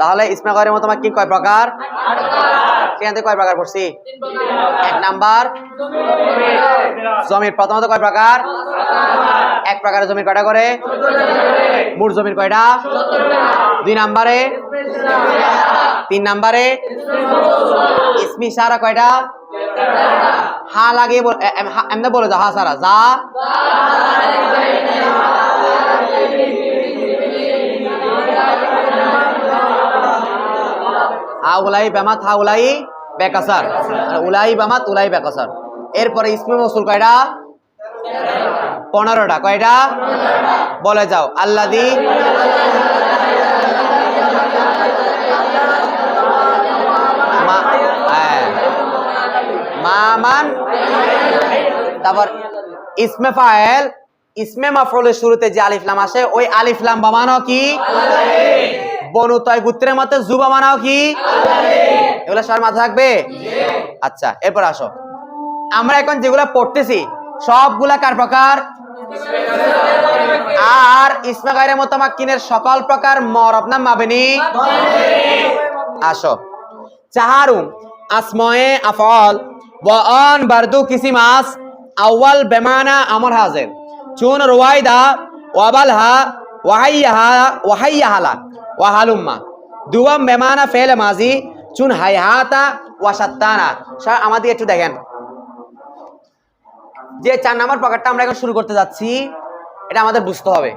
তাহলে ইসমে গয়ের মতো কি কয় প্রকার? সেখান কয় প্রকার পড়ছি? এক নাম্বার, জমির প্রথমত কয় প্রকার? এক প্রকারের জমির কয়টা করে? মোট জমির কয়টা? দুই নাম্বারে? তিন নাম্বারে? ইসমি সারা কয়টা? হা লাগে এমনি বলে যা, হা সারা, যা। হা বেমাত হা উলাই বেকাসার। আর উলাই বেমাত উলাই বেকাসার। এরপরে ইসমে মসুল কয়টা? পনেরোটা। কয়টা? বলে যাও। আল্লাদি। হ্যাঁ। মামান। তারপর ইসমে ফায়েল। ইসমে মাফরুলের শুরুতে যে আলিফলাম আসে, ওই আলিফলাম বামানো কি? বনু তয় গুত্রের মতে জু মানাও কি? এগুলো সবার মাথা থাকবে? আচ্ছা এরপর আসো। আমরা এখন যেগুলা পড়তেছি সবগুলা কার প্রকার? আর ইসমে গাইরের মতো মাক্কিনের সকল প্রকার মরব নাম মাবেনি? আসো। চাহারুম আসময়ে আফল ওয়ান বারদু কিসি মাস আউয়াল বেমানা আমর হাজির। চুন রুয়াইদা ওয়াবালহা ওয়াহাইয়াহা ওয়াহাইয়াহালা ওয়াহালুম্মা দুয়াম বেমানা ফেল মাজি চুন হাইহাতা ওয়াসাত্তানা স্যার আমাদের একটু দেখেন। যে চার নাম্বার প্রকারটা আমরা এখন শুরু করতে যাচ্ছি এটা আমাদের বুঝতে হবে।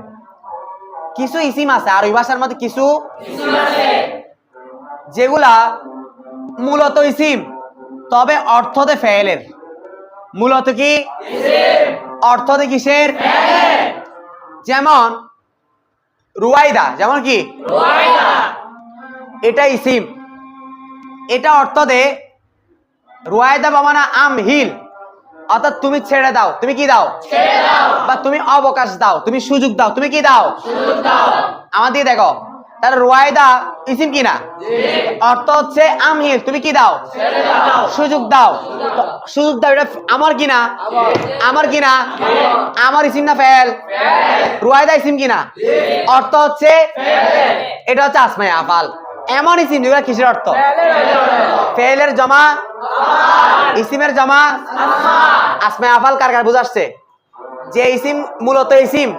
কিছু ইসিম আছে আর ওই ভাষার মধ্যে কিছু যেগুলা মূলত ইসিম তবে অর্থতে ফেলের। মূলত কি? অর্থতে কিসের? যেমন রুয়াইদা যেমন কি? এটা ইসিম এটা অর্থ দে রুয়াইদা বাবানা আম হিল। অর্থাৎ তুমি ছেড়ে দাও। তুমি কি দাও? বা তুমি অবকাশ দাও। তুমি সুযোগ দাও। তুমি কি দাও? আমাদের দেখো। তার রুয়াইদা ইসিম কিনা অর্থ হচ্ছে আমহিল তুমি কি দাও? সুযোগ দাও। সুযোগ দাও, এটা আমার কিনা আমার কিনা আমার ইসিম না ফেল? রুয়াইদা ইসিম কিনা অর্থ হচ্ছে এটা হচ্ছে আসমাই আফাল। এমন ইসিম যেগুলো কিসের অর্থ? ফেলের জমা, ইসিমের জমা আসমাই আফাল কার কার বুঝাচ্ছে? যে ইসিম মূলত ইসিম।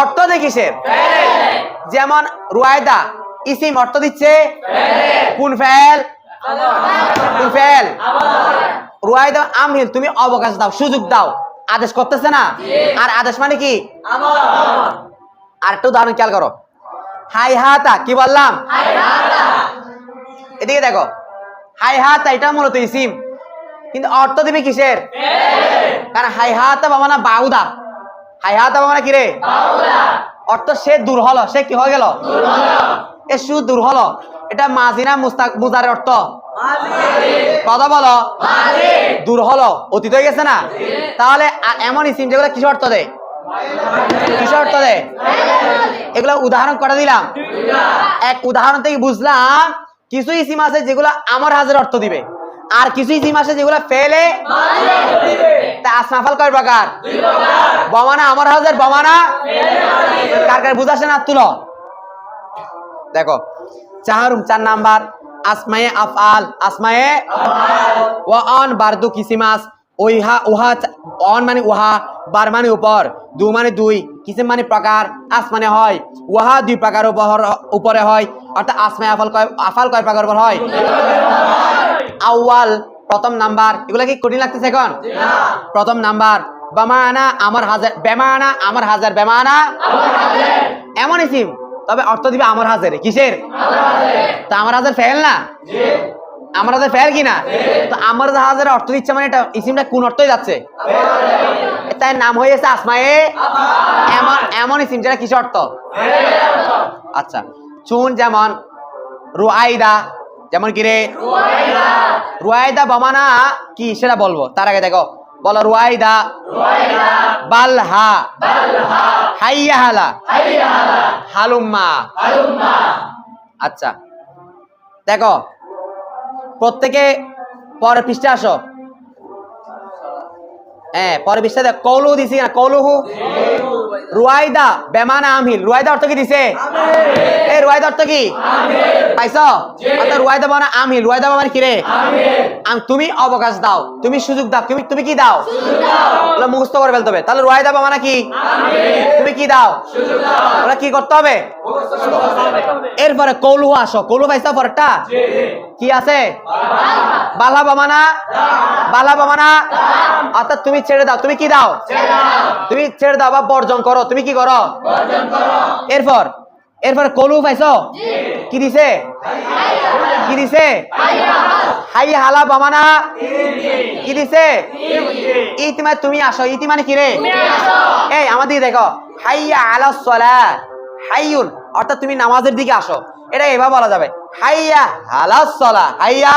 অর্থ যে কিসের? যেমন রুয়ায়দা, ইসিম অর্থ দিচ্ছে কোন ফেল? কোন ফেল? রুয়ায়দা আমহিল, তুমি অবকাশ দাও, সুযোগ দাও। আদেশ করতেছে না? আর আদেশ মানে কি? আর একটু উদাহরণ খেয়াল করো। হাই হাতা কি বললাম? এদিকে দেখো। হাই হাতা এটা মূলত ইসিম। কিন্তু অর্থ দিবে কিসের? কারণ হাই হাতা বাবানা বাউদা। হাই হাতা বাবানা কি রে? অর্থ সে দূর হলো, সে কি হয়ে গেল? এ সু দূর হলো। এটা মাজিনা মুস্তাক মুজার অর্থ? কথা বলো। দূর হলো। অতীত হয়ে গেছে না? তাহলে এমন ইসিম যেগুলো কিছু অর্থ দেয়? অর্থ এগুলো উদাহরণ করে দিলাম? এক উদাহরণ থেকে বুঝলাম, কিছু ইসিম আছে যেগুলো আমার হাজার অর্থ দিবে। আর কিছু ইসিম আছে যেগুলো ফেলে তা আসমাফাল কয় প্রকার? বমানা, আমার হাজার বমানা? কার কার বুঝাছে না? তুলো। দেখো চাহারুম চার নাম্বার, আসমায়ে আফআল, আসমায়ে ওয়া অন, বারদু কিসিমাস, ওইহা, উহা, অন মানে উহা, বার মানে উপর, দু মানে দুই, কিসিম মানে প্রকার, আস মানে হয়, উহা দুই প্রকার উপর উপরে হয়, অর্থাৎ আসমায়ে আফাল কয় আফাল কয় প্রকার উপর হয়? আউয়াল প্রথম নাম্বার এগুলা কি কঠিন লাগতেছে এখন? প্রথম নাম্বার বামানা আমার হাজার বেমানা আমার হাজার বেমানা এমন ইসিম তবে অর্থ দিবে আমার হাজারে কিসের? তো আমার হাজার ফেল না? আমার হাজার ফেল কিনা? তো আমার হাজার অর্থ দিচ্ছে মানে এটা ইসিমটা কোন অর্থই যাচ্ছে? তাই নাম হয়েছে আসমায়ে এমন এমন ইসিম যেটা কিসের অর্থ? আচ্ছা চুন যেমন রুআইদা যেমন কি রে? রুয়াইদা বমানা কি সেটা বলব? তার আগে দেখো। বলো রুয়াইদা। বালহা। হাইয়া হালা হালুম্মা। আচ্ছা। দেখো, প্রত্যেকে পরের পৃষ্ঠে আসো। হ্যাঁ পরের পৃষ্ঠে দেখ কৌলু দিছি না, কৌলুহু। রুয়াইদা বেমানা আমহিল রুয়াইদা অর্থ কি দিছে? এই রুয়াইদা অর্থ কি? পাইছ? অর্থাৎ রুয়াইদা মানে আমহিল রুয়াইদা মানে কি রে আম- তুমি অবকাশ দাও। তুমি সুযোগ দাও। তুমি তুমি কি দাও? তাহলে মুখস্থ করে ফেলতে হবে। তাহলে রুয়াইদা মানে কি? তুমি কি দাও? ওরা কি করতে হবে? এরপরে কৌলু আসো। কৌলু পাইছা পরেরটা কি আছে? বালা বামানা? বালা বামানা? অর্থাৎ তুমি ছেড়ে দাও। তুমি কি দাও? তুমি ছেড়ে দাও বা বর্জন করো। তুমি কি করো? এরপর এরপর কলু পাইছো? কি দিছে? কি দিছে? হাই হালা বামানা? কি দিছে? ইতি মানে তুমি আসো। ইতি মানে কি রে? এই আমাদের দেখো। হাইয়া আলা সলা হাইয়ুন। অর্থাৎ তুমি নামাজের দিকে আসো। এটা এভাবে বলা যাবে। হাইয়া হালা সলা। হাইয়া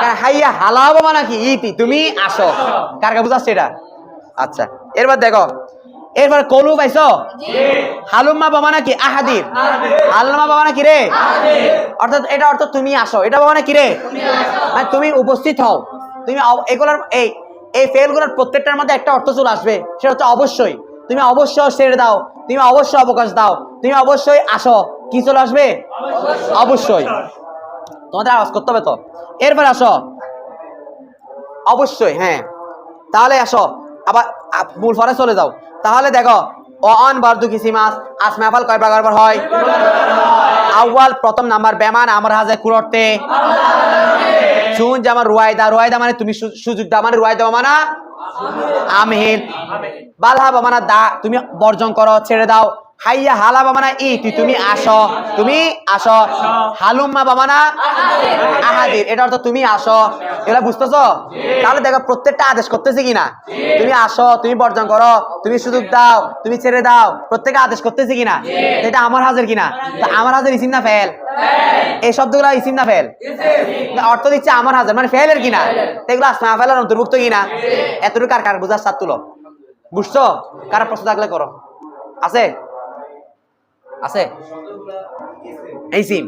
কারণ হাইয়া হালা বাবা নাকি ইতি। তুমি আসো। কার কাছে বুঝাচ্ছে এটা? আচ্ছা এরপর দেখো। এরপর কলু পাইছো? হালুম্মা বাবা নাকি আহাদির। হালুম্মা বাবা নাকি রে? অর্থাৎ এটা অর্থ তুমি আসো। এটা বাবা নাকি রে? মানে তুমি উপস্থিত হও। তুমি এগুলোর এই এই ফেলগুলোর প্রত্যেকটার মধ্যে একটা অর্থ চলে আসবে। সেটা হচ্ছে অবশ্যই। তুমি অবশ্যই ছেড়ে দাও। তুমি অবশ্যই অবকাশ দাও। তুমি অবশ্যই আসো। কি চলে আসবে? অবশ্যই। তোমাদের আওয়াজ করতে হবে তো? এরপর আসো। অবশ্যই হ্যাঁ। তাহলে আসো। আবার মূল ফরে চলে যাও। তাহলে দেখো অন বারদু কিসি মাস আসমাফাল কয় প্রকার পর হয়? আউয়াল প্রথম নাম্বার বেমান আমার হাজে কুরতে শুন যে আমার রুয়াইদা রুয়াইদা মানে তুমি সুযোগ দাও। মানে রুয়াইদা মানা আমহিন বালহা বামানা দা, তুমি বর্জন করো, ছেড়ে দাও। হাইয়া হালা বামানা ই, তুই তুমি আসো। তুমি আসো। হালুম্মা বামানা আহাদির। এটা অর্থ তুমি আসো। এগুলা বুঝতেছো? তাহলে দেখো প্রত্যেকটা আদেশ করতেছে কিনা? তুমি আসো তুমি বর্জন করো তুমি সুযোগ দাও তুমি ছেড়ে দাও প্রত্যেকটা আদেশ করতেছে কিনা? এটা আমার হাজার কিনা? তা আমার হাজার ইসিম না ফেল? এই শব্দগুলো ইসিম না ফেল? না, অর্থ দিচ্ছে আমার হাজার মানে ফেলের কিনা? এগুলো আসমা ফেলের অন্তর্ভুক্ত কিনা? এতটুকু কার কার বুঝার সাত তুলো? বুঝছ? কারা প্রশ্ন থাকলে করো। আছে? আছে? এই সিম।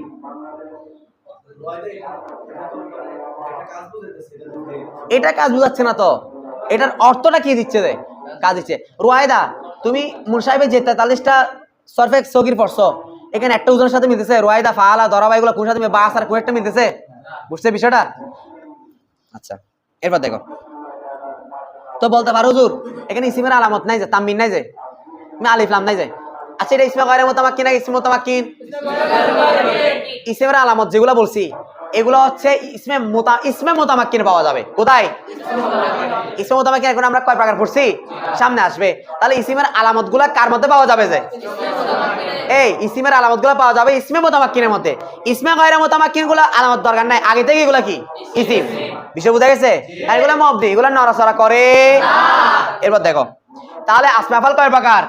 এটা কাজ বুঝাচ্ছে না তো। এটার অর্থটা কি দিচ্ছে রে? কাজ দিচ্ছে। রুয়ায়দা, তুমি মুনসাহেবের যে তেতাল্লিশটা সরফেক সগির পড়ছো, এখানে একটা ওজনের সাথে মিলতেছে, রুয়ায়দা, ফালা দরাবা এগুলো কোন সাথে বাস আর কোন একটা মিলতেছে? বুঝছে বিষয়টা? আচ্ছা এরপর দেখো। তো বলতে পারো হুজুর, এখানে ইসিমের আলামত নাই যে তামিন নাই যে আলিফলাম নাই যে। আচ্ছা এটা ইসমে গায়ের মোতামাক্কিন না ইসমে মোতামাক্কিন ইসমের আলামত যেগুলো বলছি, এগুলো হচ্ছে ইসমে মোতা, ইসমে মোতামাক্কিন পাওয়া যাবে। কোথায়? ইসমে মোতামাক্কিন এখন আমরা কয় প্রকার পড়ছি? সামনে আসবে। তাহলে ইসিমের আলামতগুলা কার মধ্যে পাওয়া যাবে যে? এই, ইসিমের আলামতগুলা পাওয়া যাবে ইসমে মোতামাক্কিনের মধ্যে। ইসমে গায়ের মোতামাক্কিনগুলো আলামত দরকার নাই। আগে থেকে এগুলা কি? ইসিম। বিষয় বুঝা গেছে? আর এগুলো মবদি এগুলো নড়াচড়া করে এরপর দেখো। তাহলে আসমাফাল কয় প্রকার?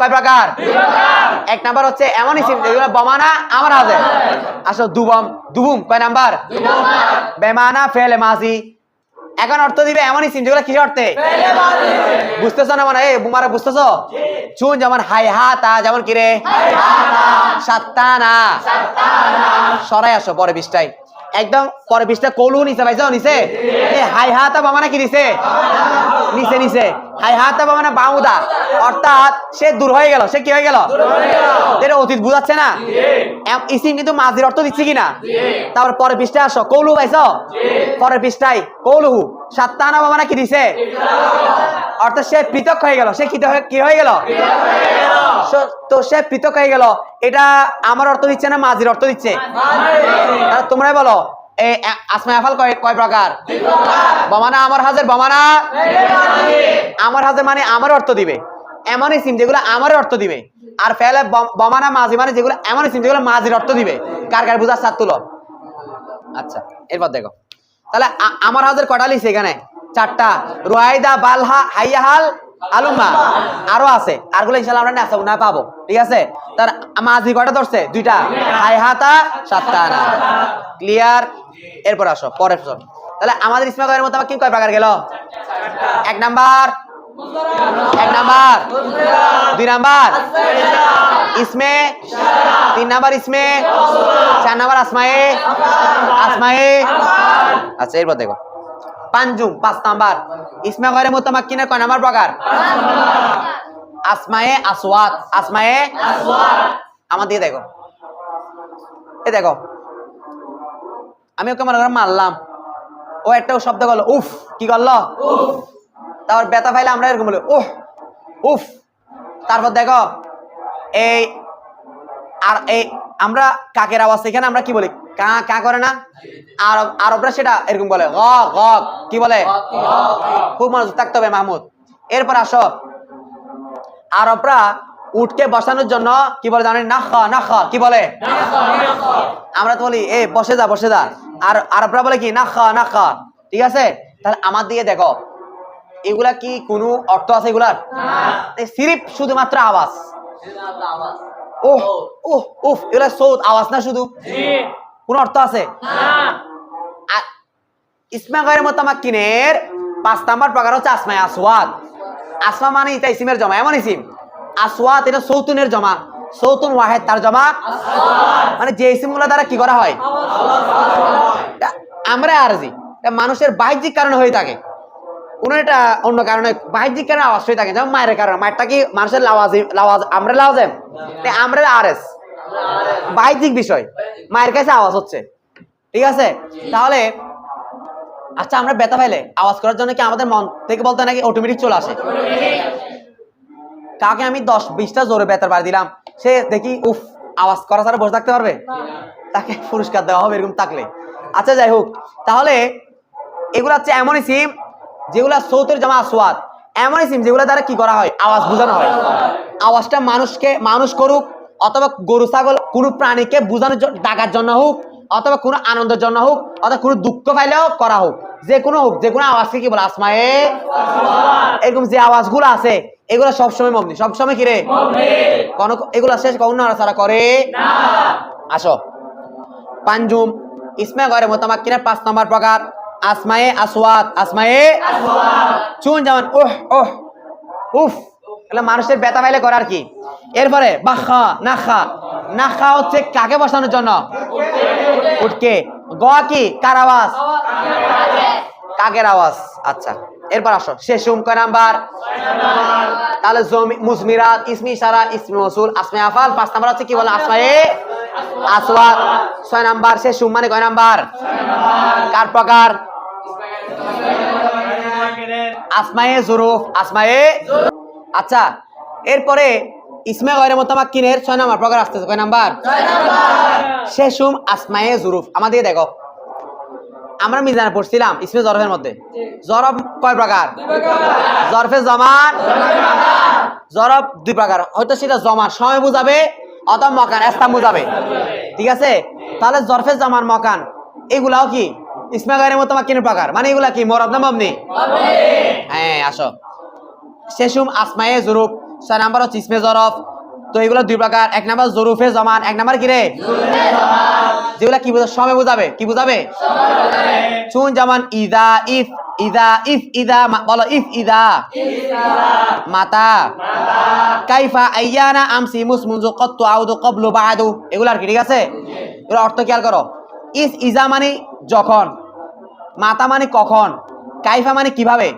কয় প্রকার? এক নাম্বার হচ্ছে যেগুলো বমানা আমার হাতে। আসো দুবম, দুবুম, কয় নাম্বার? বেমানা, ফেলে মাসি এখন অর্থ দিবে এমন ইসিম যেগুলো কি অর্থে? বুঝতেছো না মানে? বুমারা বুঝতেছো? চুন যেমন হাই হাতা যেমন কি রে? সাত্তানা সরাই আসো, পরে বিশটাই একদম পরে বিশটা কলু নিচে পাইছো নিচে হাই হাতা বামানা কি দিছে? নিচে নিচে হাই হাতা বামানা বাউদা অর্থাৎ সে দূর হয়ে গেল। সে কি হয়ে গেল? এটা অতীত বুঝাচ্ছে না? ইসিম কিন্তু মাঝির অর্থ দিচ্ছে কিনা? তারপর পরে পৃষ্ঠায় আসো। কৌলু পাইছো পরের পৃষ্ঠায়, কৌলুহু। সাত্তানা বামানা কি দিছে? অর্থাৎ সে পৃথক হয়ে গেল। সে কি হয়ে- গেল? তো সে পৃথক হয়ে গেল। এটা আমার অর্থ দিচ্ছে না মাঝির অর্থ দিচ্ছে? তোমরাই বলো এই আ- আফাল কয় প্রকার? বমানা আমার হাজার আমার মানে অর্থ দিবে। সিম যেগুলো অর্থ দিবে। আর ফেলে মানে যেগুলো সিম যেগুলো অর্থ দিবে। কার কার তুলো? আচ্ছা এরপর দেখো। তাহলে আমার হাজার কটা লিখছে এখানে? চারটা। রুয়াইদা বালহা, হাইয়াহাল আলুমা আরও আছে। আরগুলো ইনশাল্লাহ আমরা নেশা না পাবো। ঠিক আছে? তার মাঝি কটা ধরছে? দুইটা। হাই, হাতা, সাতটা ক্লিয়ার এরপর আসো, পরের প্রশ্ন। তাহলে আমাদের ইসমা কয়ের মতো কি কয় প্রকার গেল? এক নাম্বার। এক নাম্বার। দুই নাম্বার। ইসমে। তিন নাম্বার ইসমে। চার নাম্বার আসমায়ে। আসমায়ে। আচ্ছা এরপর দেখো। পাঞ্জুম, পাঁচ নাম্বার। ইসমে ঘরে মোতামাক্কিনের কয় নাম্বার প্রকার? আসমায়ে আসওয়াত। আসমায়ে আমার দিকে দেখো। এ দেখো। আমি ওকে মনে করে মারলাম। ও একটা শব্দ করল, উফ, কি করল? তারপর ব্যথা পাইলে আমরা এরকম বলি উফ উফ। তারপর দেখো, এই আর এই আমরা কাকের আওয়াজ এখানে আমরা কি বলি? কা কা করে না? আরব আরবরা সেটা এরকম বলে গ গ কি বলে? খুব মনোযোগ থাকতে হবে মাহমুদ। এরপর আসো। আরবরা উঠকে বসানোর জন্য কি বলে জানেন? না খা না খা কি বলে? আমরা তো বলি এ বসে যা বসে যা। আর আরবরা বলে কি? না খা না খা ঠিক আছে? তাহলে আমার দিকে দেখো। এগুলা কি কোনো অর্থ আছে এগুলার? সিরিপ শুধুমাত্র আওয়াজ। ওহ ওহ উফ এগুলা সৌদ আওয়াজ না শুধু? কোন অর্থ আছে? ইসমা গায়ের মোতামাক্কিনের পাঁচ নাম্বার প্রকার হচ্ছে আসমায় আসওয়াদ। আসমা মানে এটা ইসিমের জমা এমন ইসিম। আসওয়াদ এটা সৌতুনের জমা। সৌতুন ওয়াহেদ তার জমা। মানে যে ইসিমগুলো দ্বারা কি করা হয়? আমরা আরজি। মানুষের বাহ্যিক কারণে হয়ে থাকে। কোন একটা অন্য কারণে বাহ্যিক কারণে আওয়াজ হয়ে থাকে, যেমন মায়ের কারণে। মায়েরটা কি মানুষের লাওয়াজি লাওয়াজ আমরা লাওয়াজেম? আমরা আর এস বাহ্যিক বিষয়। মায়ের কাছে আওয়াজ হচ্ছে। ঠিক আছে? তাহলে আচ্ছা আমরা ব্যথা পাইলে আওয়াজ করার জন্য কি আমাদের মন থেকে বলতে নাকি অটোমেটিক চলে আসে? কাকে আমি দশ, বিশটা জোরে বেতার বাড়ি দিলাম, সে দেখি, উফ, আওয়াজ করা ছাড়া বসে থাকতে পারবে? তাকে পুরস্কার দেওয়া হবে এরকম থাকলে। আচ্ছা যাই হোক। তাহলে, এগুলো হচ্ছে এমনই সিম যেগুলা সৌতের জামা আসওয়াদ এমনই সিম যেগুলো দ্বারা কি করা হয়? আওয়াজ বোঝানো হয়। আওয়াজটা মানুষকে, মানুষ করুক, অথবা গরু, ছাগল, কোনো প্রাণীকে বোঝানোর ডাকার জন্য হোক, অথবা কোনো আনন্দের জন্য হোক, অথবা কোনো দুঃখ পাইলেও করা হোক। যে কোনো হোক, যে কোনো আওয়াজকে কি বলে? আসমায়ে এরকম যে আওয়াজগুলো আছে, এগুলো সবসময় মগ্নি। সবসময় কিরে কোন এগুলো শেষ কখন নাড়াচাড়া করে? আসো। পাঞ্জুম, ইসমে গরে মোতামাক্কিনের পাঁচ নম্বর প্রকার। আসমায়ে আসওয়াত আসমায়ে চুন যেমন ওহ ওহ উফ। এগুলো মানুষের ব্যথা পাইলে করার কি? এরপরে, বাখা, নাখা। নাখা হচ্ছে কাকে বসানোর জন্য? উঠকে গ কি? কার আওয়াজ? কাকের আওয়াজ? আচ্ছা। এরপর আসো। শেষুম কয় নাম্বার। তাহলে জমি, মুজমিরাত, ইসমি সারা ইসমি, মসুল, আসমে আফাল, পাঁচ নাম্বার হচ্ছে কি বলে? আসমায়ে আসওয়াত ছয় নাম্বার শেষুম মানে কয় নাম্বার? কার প্রকার? আসমায়ে জুরুফ আসমায়ে আচ্ছা এরপরে ইসমে গয়রে মোতামাক্কিনের ছয় নাম্বার প্রকার আসতেছে কয় নাম্বার? শেষুম আসমায়ে জুরুফ। আমাদের দেখো আমরা মিজানে পড়ছিলাম ইসমে জরফের মধ্যে। জরফ কয় প্রকার? জরফে জমান জরফ দুই প্রকার। হয়তো সেটা জমা সময় বুঝাবে অথবা মকান এস্তাম বুঝাবে। ঠিক আছে? তাহলে জরফে জমান মকান এগুলাও কি? ইসমে গায়ের মতো প্রকার মানে এগুলা কি? মরব না মবনি হ্যাঁ আসো। শেষুম আসমায়ে জরুফ ছয় নাম্বার হচ্ছে ইসমে জরফ। তো এগুলো দুই প্রকার। এক নাম্বার জরুফে জমান এক নাম্বার কি রে? যেগুলা কি বোঝা সময় বুঝাবে? কি বুঝাবে? চুন যেমন ইদা ইফ ইদা ইফ ইদা বলো ইফ ইদা। মাতা। কাইফা আইয়ানা আমসি মুসমুনজু কত্তু আউদু কবলু বাদু। এগুলো আর কি ঠিক আছে? এগুলো অর্থ খেয়াল করো। ইস ইজা মানে যখন, মাতা মানে কখন, কাইফা মানে কীভাবে,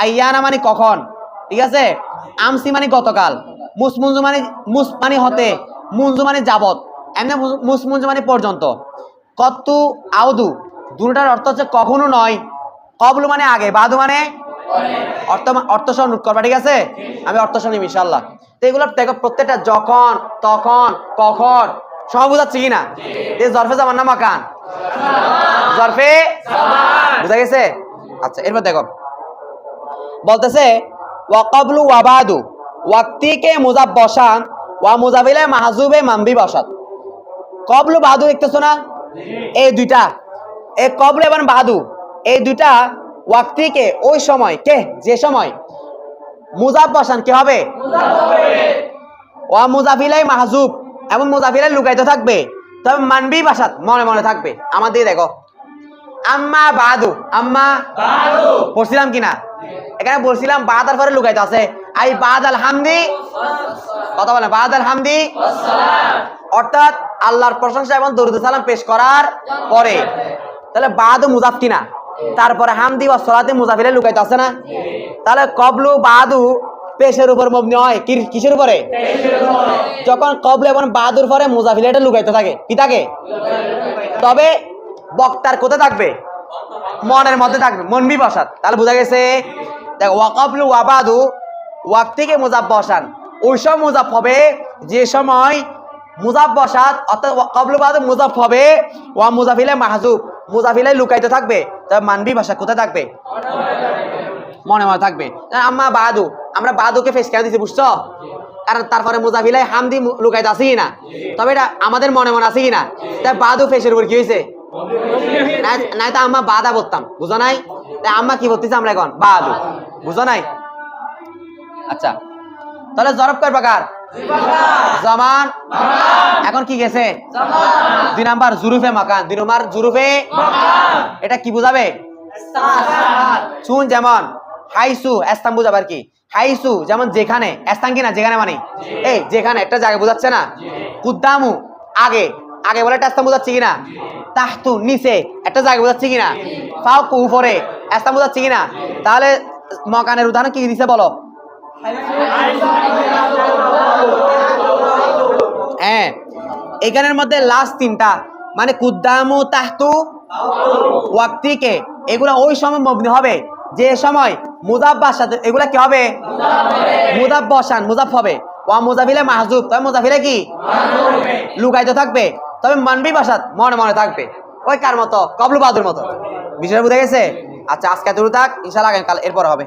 আইয়ানা মানে কখন, ঠিক আছে? আমসি মানে গতকাল মুসমুঞ্জু মানে মুস মানে হতে মুঞ্জু মানে যাবত এমনি মুস- মুসমুঞ্জু মানে পর্যন্ত। কত্তু আউদু, দুটার অর্থ হচ্ছে কখনো নয়, কবলু মানে আগে, বাদু মানে অর্থ অর্থ সহ নোট করবা, ঠিক আছে? আমি অর্থ নিব ইনশাল্লাহ তো এগুলো দেখো প্রত্যেকটা যখন, তখন, কখন সব বুঝাচ্ছি কি না এই জরফে জামান না মাকান? জরফে? বুঝা গেছে? আচ্ছা এরপর দেখো। বলতেছে ওয়াকাবলু ওয়াবাদু ওয়াক্তিকে মুজাব বসান ওয়া মুজাবিলে মাহাজুবে মাম্বি বসাত কবলু বাহাদু দেখতেছো না? এই দুইটা। এই কবলু এবং বাহাদু এই দুইটা ওয়াক্তিকে ওই সময় কে? যে সময়? মুজাব বসান কে হবে? ওয়া মুজাফিলাই মাহজুব। এবং মুজাফিলাই লুকাইতে থাকবে। তবে মানবি বাসাত মনে মনে থাকবে। আমাদের দেখো। আম্মা বাদু। আম্মা পড়ছিলাম কিনা? এখানে বলছিলাম বাদার পরে লুকাইতে আছে। আই বাদ আল হামদি। কথা বলে বাদ আল হামদি। অর্থাৎ আল্লাহর প্রশংসা এবং দরুদ সালাম পেশ করার পরে। তাহলে বাদু মুজাফ কিনা? তারপরে হামদি বা সলাতে মুজাফিরে লুকাইতে আছে না? তাহলে কবলু বাদু পেশের উপর মবনি হয় কিসের উপরে? যখন কবল এবং বাহাদুর পরে মুজাফিল এটা লুকাইতে থাকে। কি থাকে? তবে বক্তার কোথায় থাকবে? মনের মধ্যে থাকবে। মনবি বসাত তাহলে বোঝা গেছে, দেখ ওয়াকবলু ওয়াবাদু ওয়াক থেকে মুজাব বসান। ওই সব মুজাফ হবে, যে সময় মুজাফ বসাত, অর্থাৎ কবলু বাদু মুজাফ হবে, ওয়া মুজাফিলে মাহজুব, মুজাফিলে লুকাইতে থাকবে। তবে মানবি ভাষা কোথায় থাকবে? মনে মনে থাকবে। আম্মা বাদু আমরা বাদুকে ফেস কেন দিছি বুঝছ? কারণ তারপরে মুজাফিলাই হামদি লুকাইতে কি না তবে এটা আমাদের মনে মনে কি না তাই বাদু ফেসের উপর কি হয়েছে নাই- তো আম্মা বাদা বলতাম, বুঝো নাই? তাই আম্মা কি বলতেছে আমরা এখন? বাদু বুঝো নাই? আচ্ছা তাহলে জরব কয় প্রকার? জমান এখন কি গেছে? দুই নাম্বার জুরুফে মাকান। দুই নাম্বার জুরুফে এটা কি বুঝাবে? শুন যেমন। হাইসু এস্তান বুঝাবার কি? হাইসু যেমন যেখানে এস্তান কি না যেখানে মানে? এই যেখানে একটা জায়গা বোঝাচ্ছে না? কুদ্দামু আগে আগে বলে একটা এস্তান বোঝাচ্ছে কিনা? তাহতু নিচে একটা জায়গা বোঝাচ্ছে কিনা? ফাউকু উপরে এস্তান বোঝাচ্ছে কিনা? তাহলে মকানের উদাহরণ কি দিছে বলো? হ্যাঁ এখানের মধ্যে লাস্ট তিনটা মানে কুদ্দামু তাহতু ওয়াক্তিকে এগুলা ওই সময় মগ্ন হবে। যে সময় মুজাব্বার সাথে এগুলা কি হবে? মুজাব বসান মুজাব হবে। ওয়া মুজাফিলে মাহজুব তবে মুজাফিলে কি? লুকাইতে থাকবে। তবে মানবি বাসাত মনে মনে থাকবে। ওই কার মতো? কবলু বাহাদুর মতো। বিষয়টা বুঝে গেছে? আচ্ছা আজকে দূর থাক ইনশাল্লাহ আগামীকাল এরপর হবে।